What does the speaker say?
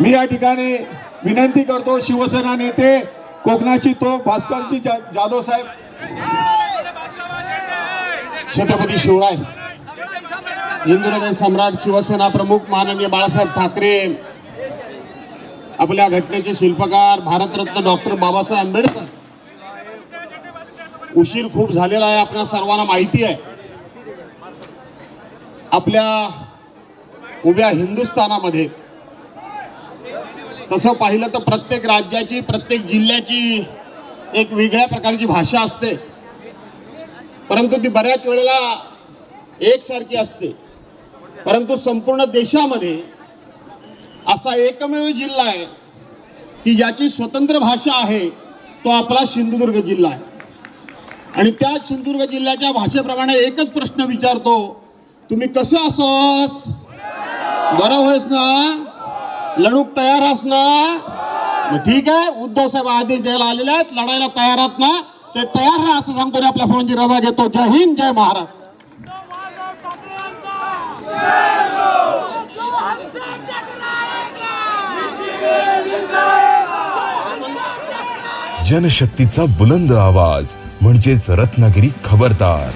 मी या ठिकाणी विनंती करतो शिवसेना नेते कोकणाची तो भास्करजी जा- जाधव साहेब. छत्रपती शिवराय. हिंदुहृदय सम्राट शिवसेना प्रमुख माननीय बाळासाहेब ठाकरे. आपल्या घटनेचे शिल्पकार भारतरत्न डॉक्टर बाबासाहेब आंबेडकर. उशीर खूप झालेला आहे आपल्या सर्वांना माहिती आहे. आपल्या उभ्या हिंदुस्थानामध्ये तसं पाहिलं तर प्रत्येक राज्याची प्रत्येक जिल्ह्याची एक वेगळ्या प्रकारची भाषा असते. परंतु ती बऱ्याच वेळेला एकसारखी असते. परंतु संपूर्ण देशामध्ये असा एकमेव जिल्हा आहे की ज्याची स्वतंत्र भाषा आहे तो आपला सिंधुदुर्ग जिल्हा आहे. आणि त्या सिंधुदुर्ग जिल्ह्याच्या भाषेप्रमाणे एकच प्रश्न विचारतो तुम्ही कसं असोस? बरं होयस ना? लढूक तयार आहास ना मग ठीक आहे उद्धव साहेब आदेश द्यायला आलेले आहेत लढायला तयार आहेत ना ते तयार राहा असं सांगतो आणि आपल्या फोनची रजा घेतो. जय हिंद जय महाराष्ट्र. जनशक्तीचा बुलंद आवाज म्हणजेच रत्नागिरी खबरदार.